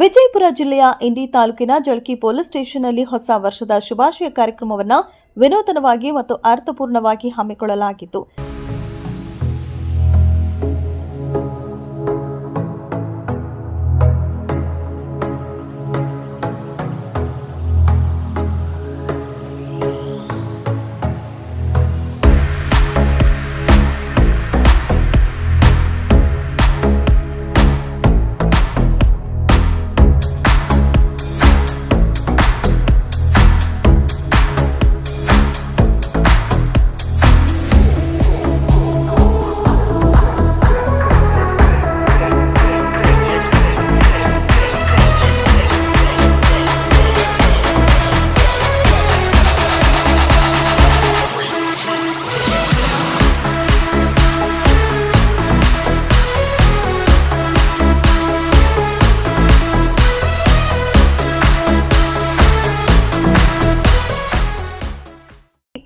ವಿಜಯಪುರ ಜಿಲ್ಲೆಯ ಇಂಡಿ ತಾಲೂಕಿನ ಜಳಕಿ ಪೊಲೀಸ್ ಸ್ಟೇಷನ್ನಲ್ಲಿ ಹೊಸ ವರ್ಷದ ಶುಭಾಶಯ ಕಾರ್ಯಕ್ರಮವನ್ನು ವಿನೂತನವಾಗಿ ಮತ್ತು ಅರ್ಥಪೂರ್ಣವಾಗಿ ಹಮ್ಮಿಕೊಳ್ಳಲಾಗಿತ್ತು.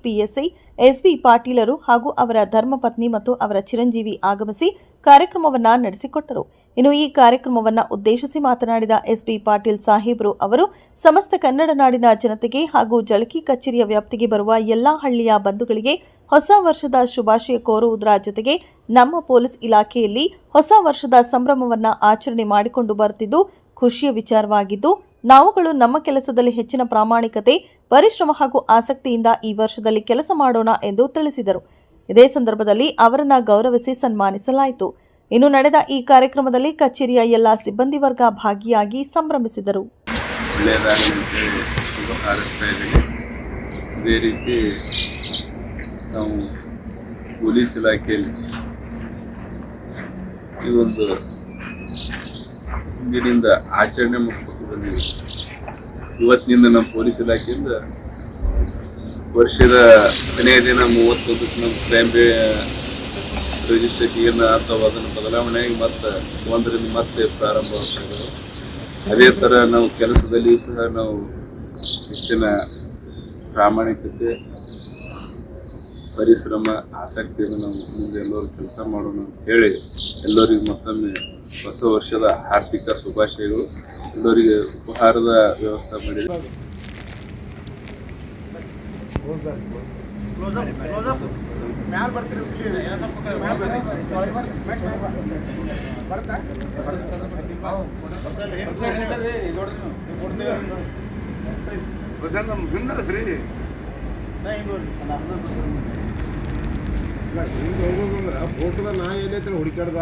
ಪಿಎಸ್ಐ ಎಸ್ಬಿ ಪಾಟೀಲರು ಹಾಗೂ ಅವರ ಧರ್ಮಪತ್ನಿ ಮತ್ತು ಅವರ ಚಿರಂಜೀವಿ ಆಗಮಿಸಿ ಕಾರ್ಯಕ್ರಮವನ್ನ ನಡೆಸಿಕೊಟ್ಟರು. ಇನ್ನು ಈ ಕಾರ್ಯಕ್ರಮವನ್ನ ಉದ್ದೇಶಿಸಿ ಮಾತನಾಡಿದ ಎಸ್ಬಿ ಪಾಟೀಲ್ ಸಾಹೇಬರು ಅವರು, ಸಮಸ್ತ ಕನ್ನಡ ನಾಡಿನ ಜನತೆಗೆ ಹಾಗೂ ಜಳಕಿ ಕಚೇರಿಯ ವ್ಯಾಪ್ತಿಗೆ ಬರುವ ಎಲ್ಲಾ ಹಳ್ಳಿಯ ಬಂಧುಗಳಿಗೆ ಹೊಸ ವರ್ಷದ ಶುಭಾಶಯ ಕೋರುವುದರ ಜೊತೆಗೆ ನಮ್ಮ ಪೊಲೀಸ್ ಇಲಾಖೆಯಲ್ಲಿ ಹೊಸ ವರ್ಷದ ಸಂಭ್ರಮವನ್ನ ಆಚರಣೆ ಮಾಡಿಕೊಂಡು ಬರುತ್ತಿದ್ದು ಖುಷಿಯ ವಿಚಾರವಾಗಿದ್ದು ನಾವುಗಳು ನಮ್ಮ ಕೆಲಸದಲ್ಲಿ ಹೆಚ್ಚಿನ ಪ್ರಾಮಾಣಿಕತೆ, ಪರಿಶ್ರಮ ಹಾಗೂ ಆಸಕ್ತಿಯಿಂದ ಈ ವರ್ಷದಲ್ಲಿ ಕೆಲಸ ಮಾಡೋಣ ಎಂದು ತಿಳಿಸಿದರು. ಇದೇ ಸಂದರ್ಭದಲ್ಲಿ ಅವರನ್ನ ಗೌರವಿಸಿ ಸನ್ಮಾನಿಸಲಾಯಿತು. ಇನ್ನು ನಡೆದ ಈ ಕಾರ್ಯಕ್ರಮದಲ್ಲಿ ಕಚೇರಿಯ ಎಲ್ಲ ಸಿಬ್ಬಂದಿ ವರ್ಗ ಭಾಗಿಯಾಗಿ ಸಂಭ್ರಮಿಸಿದರು. ಇದೇ ರೀತಿ ನಾವು ಪೊಲೀಸ್ ಇಲಾಖೆಯಲ್ಲಿ ಈ ಒಂದು ಹಿಂದಿನಿಂದ ಆಚರಣೆ ಬಂದಿದ್ದೀವಿ. ಇವತ್ತಿನಿಂದ ನಮ್ಮ ಪೊಲೀಸ್ ಇಲಾಖೆಯಿಂದ ವರ್ಷದ ಕೊನೆಯ ದಿನ ಮೂವತ್ತೊಂದು ನಮ್ಮ ಕ್ರೈಮ್ ರಿಜಿಸ್ಟ್ರೇಷನ್ ಅಥವಾ ಅದನ್ನು ಬದಲಾವಣೆಯಾಗಿ ಮತ್ತೆ ಒಂದರಿಂದ ಮತ್ತೆ ಪ್ರಾರಂಭ ಆಗ್ತದೆ. ಅದೇ ಥರ ನಾವು ಕೆಲಸದಲ್ಲಿಯೂ ಸಹ ನಾವು ಹೆಚ್ಚಿನ ಪ್ರಾಮಾಣಿಕತೆ, ಪರಿಶ್ರಮ, ಆಸಕ್ತಿಯನ್ನು ನಾವು ಮುಂದೆ ಎಲ್ಲರೂ ಕೆಲಸ ಮಾಡೋಣ ಅಂತ ಹೇಳಿ ಎಲ್ಲರಿಗೂ ಮತ್ತೊಮ್ಮೆ ಹೊಸ ವರ್ಷದ ಆರ್ಥಿಕ ಶುಭಾಶಯಗಳು. ಎಲ್ಲರಿಗೆ ಉಪಹಾರದ ವ್ಯವಸ್ಥೆ ಮಾಡಿದೆ ಹುಡುಕಾಡ್ದ